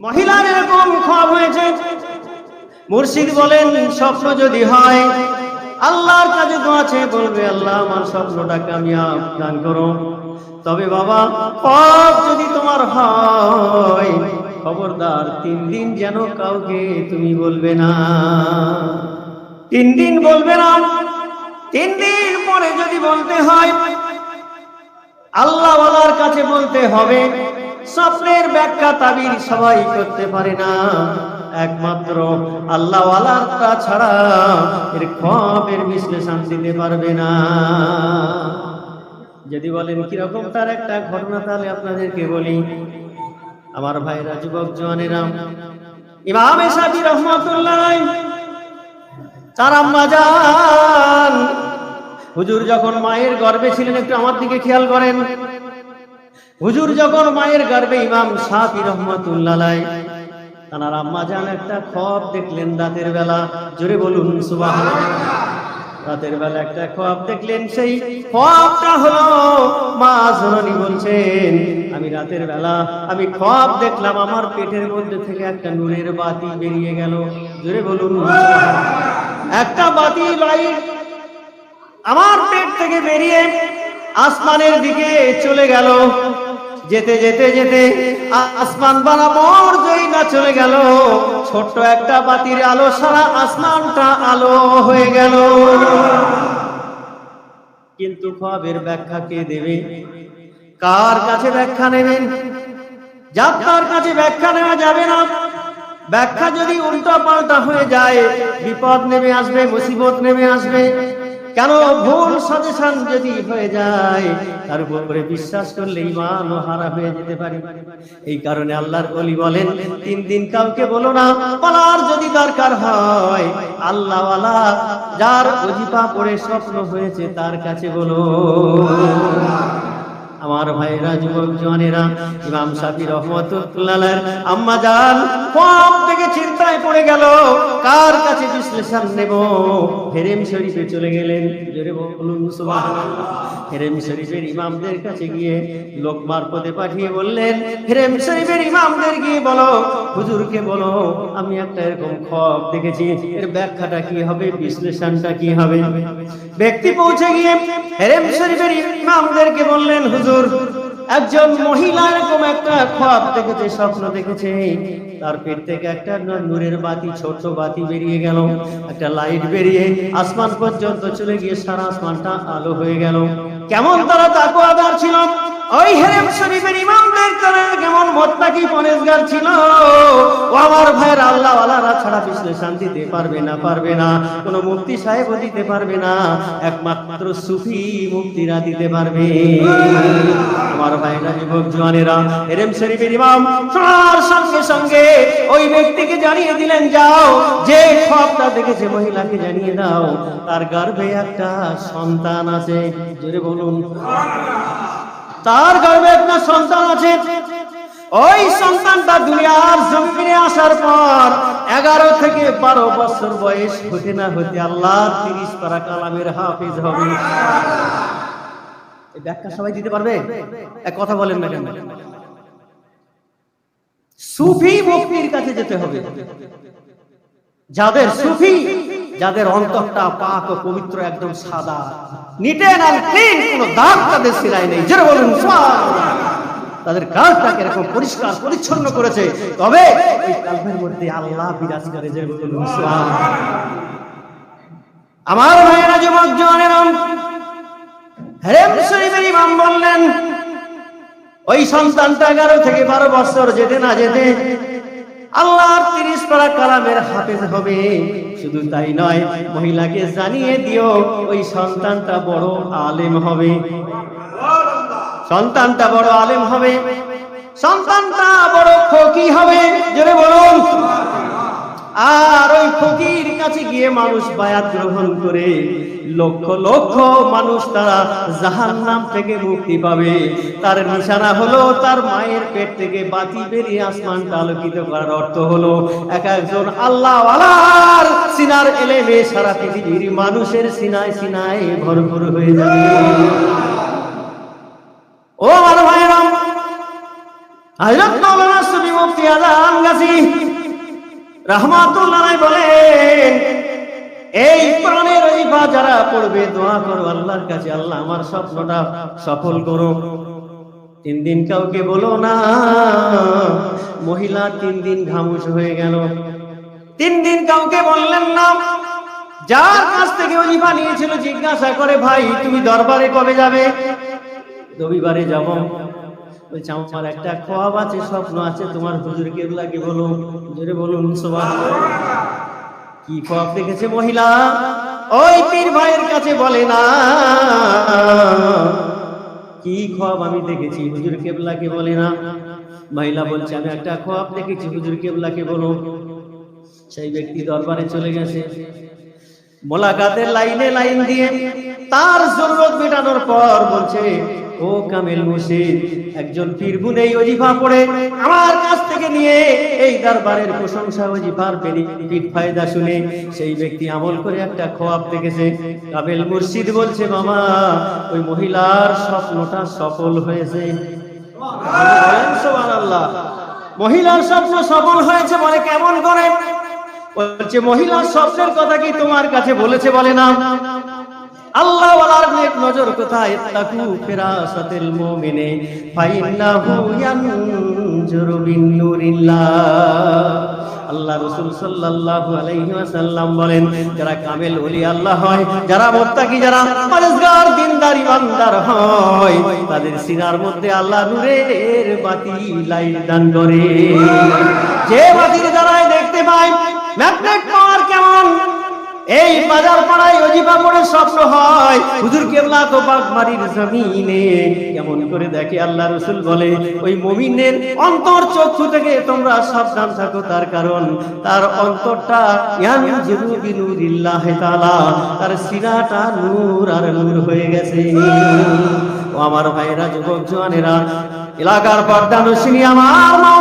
মহিলার এরকম খব হয়েছে। মুর্শিদ বলেন, স্বপ্ন যদি হয়, আল্লাহর কাছে তো আছে বলবে, আল্লাহ, আমার স্বপ্নটা কামিয়াব দান করো। তবে বাবা খব যদি তোমার হয়, খবরদার, তিন দিন যেন কাউকে তুমি বলবে না। তিন দিন বলবে না। তিন দিন পরে যদি বলতে হয় আল্লাহ আল্লাহওয়ালার কাছে বলতে হবে স্বপ্নের ব্যাখ্যা তাবির সবাই করতে পারে না। একমাত্র আল্লাহ আল্লাহওয়ালারটা ছাড়া এর খবের বিশ্লেষণ দিতে পারবে না। যদি বলেন, কীরকম তার একটা ঘটনা তাহলে আপনাদেরকে বলি? আমার ভাইরা, যুবক জওয়ানেরা, ইমাম সাবি রহমতুল্লাহ তার যান হুজুর যখন মায়ের গর্ভে ছিলেন, একটু আমার দিকে খেয়াল করেন। হুজুর যখন মায়ের গর্ভে ইমাম সাফি রহমতুল্লাহ তার আম্মা যান একটা খব দেখলেন রাতের বেলা। জোরে বলুন সুবাহ রাতের বেলা একটা খব দেখলেন, সেই খবটা হলো মা জননী বলছেন, আমি রাতের বেলা, আমি খব দেখলাম, আমার পেটের মধ্যে থেকে একটা নূরের বাতি বেরিয়ে গেল। জোরে বলুন একটা বাতি লাইট আমার পেট থেকে বেরিয়ে আসমানের দিকে চলে গেল। যেতে যেতে যেতে আসমান বরাবর যেই না চলে গেল, ছোট্ট একটা বাতির আলো সারা আসমানটা আলো হয়ে গেল। কিন্তু খবের ব্যাখ্যা কে দেবে? কার কাছে ব্যাখ্যা নেবেন? যার কাছে ব্যাখ্যা নেওয়া যাবে না। ব্যাখ্যা যদি উল্টা পাল্টা হয়ে যায়, বিপদ নেমে আসবে, মুসিবত নেমে আসবে। কেন ভুল সাজেশন যদি হয়ে যায়, তার উপরে বিশ্বাস করলে ইমান হারা হয়ে যেতে পারে। এই কারণে আল্লাহর বলি বলেন, তিন দিন কাউকে বলো না, বলার যদি দরকার হয়, আল্লাহওয়ালা যার অজিপা পড়ে স্বপ্ন হয়েছে তার কাছে বলো। আমার ভাইরা, যুবক জনেরা, ইমাম সাফি রহমতুল্লাহ আম্মা জান কম থেকে চিন্তায় পড়ে গেল? কার কাছে বিশ্লেষণ নেব? হেরেম শরীফে চলে গেলেন। জোরে বলুন হেরেম শরীফের ইমামদের কাছে গিয়ে লোক মারপদে পাঠিয়ে বললেন, হেরেম শরীফের ইমামদের গিয়ে বলো হুজুরকে বলো, আমি একটা এরকম খব দেখেছি। এর ব্যাখ্যাটা কি হবে? বিশ্লেষণটা কি হবে? ব্যক্তি পৌঁছে গিয়ে হেরেম শরীফের ইমামদেরকে বললেন, হুজুর, একজন মহিলা এরকম একটা খব দেখেছে, স্বপ্ন দেখেছে। তার পেট থেকে একটা নূরের বাতি, ছোট বাতি বেরিয়ে গেল। একটা লাইট বেরিয়ে আসমান পর্যন্ত চলে গিয়ে সারা আসমানটা আলো হয়ে গেল। কেমন তারা তাকুয়াদার ছিল? ওই হেরেম শরীফের ইমামদের তারা কেমন মোত্তাকি পরেজগার ছিল? ও আমার ভাইয়ের আল্লাহ আল্লাহরা ছাড়া বিশ্লেষণ দিতে পারবে না পারবে না। কোনো মুক্তি সাহেবও দিতে পারবে না। একমাত্র সুফি মুক্তিরা দিতে পারবে। আমার ভাইরা যুবক জওয়ানেরা, হেরেম শরীফের ইমাম শোনার সঙ্গে সঙ্গে ওই ব্যক্তিকে জানিয়ে দিলেন, যাও, যে খবটা দেখেছে মহিলাকে জানিয়ে দাও। তার গর্ভে একটা সন্তান আছে। জোরে বলুন। তার গর্ভে একটা সন্তান আছে? ওই সন্তানটা দুনিয়ার জমিনে আসার পর এগারো থেকে বারো বছর বয়স হতে না হতে আল্লাহ তিরিশ পারা কালামের হাফিজ হবে। ব্যাখ্যা সবাই দিতে পারবে? এক কথা বলেন না কেন? সুফি মুক্তির কাছে যেতে হবে। যাদের সুফি যাদের অন্তরটা পাক ও পবিত্র, একদম সাদা নিটেন আর ক্লিন কোনো দাগ তাদের সিলাই নেই যারা বলুন। তাদের কাজটাকে এরকম পরিষ্কার, পরিচ্ছন্ন করেছে তবে এই কালভের মধ্যে আল্লাহ বিরাজ করে যে বলুন। আমার ভাইয়েরা, যুবক জওয়ানেরা হেরেম শরীফের ইমাম বললেন, ওই সন্তানটা এগারো থেকে বারো বছর যেতে না যেতে আল্লাহর তিরিশ পারা কালামের হাফেজ হবে। শুধু তাই নয়, মহিলাকে জানিয়ে দিও, ওই সন্তানটা বড় আলেম হবে। সন্তানটা বড় আলেম হবে। সন্তানটা বড় ফকি হবে। জোরে বলুন। আর ওই ফকির কাছে গিয়ে মানুষ বায়াত গ্রহণ করে। লক্ষ লক্ষ মানুষ তারা জাহান নাম থেকে মুক্তি পাবে। তার নিশানা হলো তার মায়ের পেট থেকে বাতি বেরিয়ে আসমানটা আলোকিত করার অর্থ হলো, এক একজন আল্লাহ আলার সিনার এলেমে সারা পৃথিবীর মানুষের সিনায় সিনায় ভরপুর হয়ে যাবে। ও আমার ভাইরাম হযরত মাওলানা সুফি মুফতি গাজী রাহমাতুল্লাহ বলেন, এই প্রাণের ওইবা যারা পড়বে, দোয়া করো আল্লাহর কাছে, আল্লাহ আমার স্বপ্নটা সফল করো তিন দিন কাউকে বলো না, মহিলা তিন দিন ঘামুশ হয়ে গেল। তিন দিন কাউকে বললেন না, যার কাছ থেকে অলিফা নিয়েছিল, জিজ্ঞাসা করে, ভাই, তুমি দরবারে কবে যাবে? রবিবারে যাব। বলছে আমার একটা খোয়াব আছে, স্বপ্ন আছে, তোমার হুজুর কেবলাকে বলো হুজুরে বলুন, সুবহানাল্লাহ। কি খোয়াব দেখেছে মহিলা? ওই পীর ভাইয়ের কাছে বলে না। কি খোয়াব আমি দেখেছি, হুজুর কেবলাকে বলে না। মহিলা বলছে, আমি একটা খোয়াব দেখেছি, হুজুর কেবলাকে বলো সেই ব্যক্তি দরবারে চলে গেছে। মোলাকাতের লাইনে লাইন দিয়ে তার জরুরত মেটানোর পর বলছে ও কামেল মুর্শিদ, একজন পীরবুন এই অজিফা পড়ে। আমার কাছ থেকে নিয়ে এই দরবারের প্রশংসা অজিফার বেনিফিট ফায়দা শুনে সেই ব্যক্তি আমল করে একটা খোয়াব দেখেছে। কামেল মুর্শিদ বলছে, মামা, ওই মহিলার স্বপ্নটা সফল হয়েছে। মহিলার স্বপ্ন সফল হয়েছে বলে কেমন করে? বলছে, মহিলার স্বপ্নের কথা কি তোমার কাছে বলেছে বলে না? আল্লাহ ওয়ালার নেক নজর কোথায়? তাকু ফিরাসাতিল মুমিনে ফাইন্নাহু ইয়ানজুরু বিন নূরিল্লাহ আল্লাহ রাসূল সাল্লাল্লাহু আলাইহি ওয়াসাল্লাম বলেন, যারা কামেল ওলি আল্লাহ হয়, যারা মুত্তাকি, যারা পরেজগার, দিনদার ইমানদার হয়, তাদের সিনার মধ্যে আল্লাহ নূরের বাতি লাইট দান করে। যে বাতির দ্বারাই দেখতে পায় ম্যাগনেট এই বাজার পাড়ায় অজিবা পড়ে স্বপ্ন হয়। হুজুর কেবলা তো বাগমারির জমিনে। কেমন করে দেখে আল্লাহ রসুল বলে, ওই মমিনের অন্তর চক্ষু থেকে তোমরা সাবধান থাকো তার কারণ, তার অন্তরটা তার নূর আর নূর হয়ে গেছে। ও আমার ভাইরা যুবক জওয়ানেরা এলাকার পর্দানুসিনী আমার মা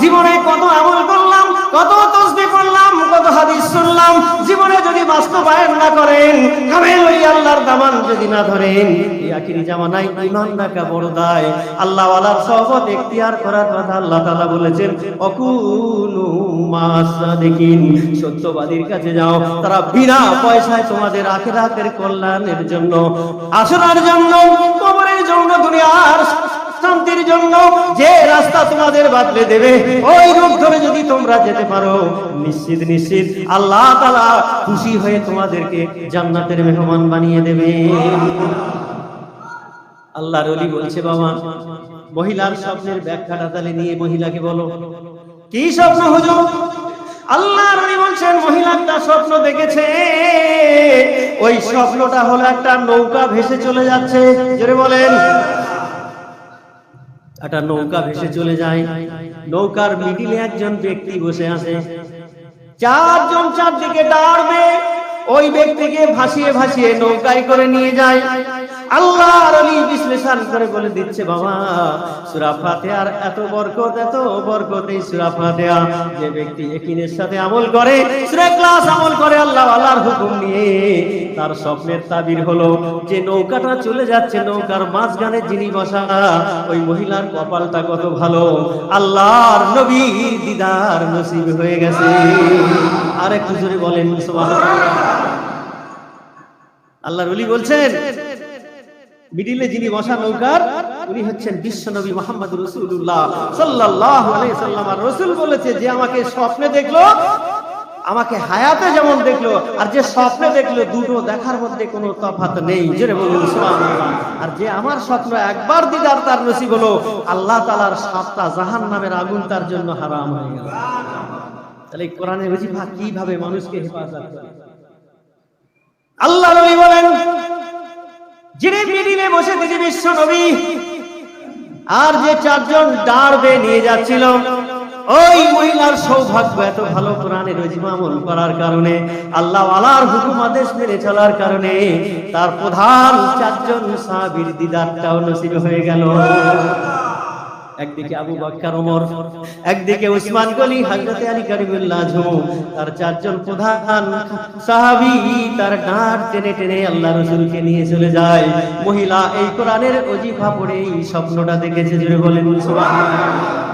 জীবনে কত আমল করলাম, কত শুনলাম, জীবনে যদি বাস্তবায়ন না করেন কামেল ওই আল্লাহর দামান যদি না ধরেন ঈমান রাখা বড় দায়। আল্লাহ সহবত এখতিয়ার করার কথা আল্লাহ বলেছেন, অকুনু সত্যবাদীর কাছে যাও। তারা বিনা পয়সায় তোমাদের আখিরাতের কল্যাণের জন্য, আসরার জন্য, কবরের জন্য দুনিয়ার শান্তির জন্য যে রাস্তা তোমাদের বাতলে দেবে, ওই রূপ ধরে যদি তোমরা যেতে পারো, নিশ্চিত নিশ্চিত আল্লাহ তাআলা খুশি হয়ে তোমাদেরকে জান্নাতের মেহমান বানিয়ে দেবে। আল্লাহর ওলি বলছে, বাবা, মহিলার স্বপ্নের ব্যাখ্যাটা তাহলে নিয়ে মহিলাকে বলো। কি স্বপ্ন হুজুর? আল্লাহর ওলি বলছেন, মহিলা একটা স্বপ্ন দেখেছে। ওই স্বপ্নটা হলো একটা নৌকা ভেসে চলে যাচ্ছে। জোরে বলেন। একটা নৌকা ভেসে চলে যায়। নৌকার মিডিলে একজন ব্যক্তি বসে আছে। চারজন চারদিকে দাঁড়বে ওই ব্যক্তিকে ভাসিয়ে ভাসিয়ে নৌকায় করে নিয়ে যায়। আল্লাহর অলি বিশ্লেষণ করে বলে দিচ্ছে, বাবা এত বরকত এত বরকত এই যে ব্যক্তি সাথে আমল করে ইখলাস আমল করে, আল্লাহ আল্লাহর হুকুম নিয়ে তার স্বপ্নের তাবির হলো যে নৌকাটা চলে যাচ্ছে, নৌকার মাঝখানে যিনি বসা ওই মহিলার কপালটা কত ভালো। আল্লাহর নবী দিদার নসিব হয়ে গেছে। আর একটু জোরে বলেন আল্লাহর ওলি বলছেন মিডিলে যিনি বসা নৌকার, উনি হচ্ছেন বিশ্বনবী মোহাম্মদ রসুল্লাহ আলাইহি সাল্লাম। আর রসুল বলেছে, যে আমাকে স্বপ্নে দেখল, আমাকে হায়াতে যেমন দেখল, আর যে স্বপ্নে দেখল, দুটো দেখার মধ্যে কোনো তফাৎ নেই। জেনে বলুন আর যে আমার স্বপ্ন একবার দিদার তার নসিব হলো, আল্লাহ তাআলার সাতটা জাহান নামের আগুন তার জন্য হারাম হয়ে গেল। তাহলে কোরআনের ওজিফা কীভাবে মানুষকে হেফাজত আল্লাহ নবী বলেন বসে থেকে বিশ্ব নবী। আর যে চারজন ডারবে নিয়ে যাচ্ছিল, ওই মহিলার সৌভাগ্য এত ভালো কোরআনের রজিমামল করার কারণে আল্লাহ আলার হুকুম আদেশ মেনে চলার কারণে, তার প্রধান চারজন সাবির দিদারটাও নসিব হয়ে গেল। একদিকে আবু বাক্কার ওমর একদিকে উসমান গলি হযরত আলী কারিমুল্লাহ আজম তার চারজন প্রধান সাহাবী তার ডাঁট টেনে টেনে আল্লাহ রাসূলকে নিয়ে চলে যায়। মহিলা এই কোরআনের ওজিফা পড়ে এই স্বপ্নটা দেখেছে জুড়ে বলেন সুবহানাল্লাহ।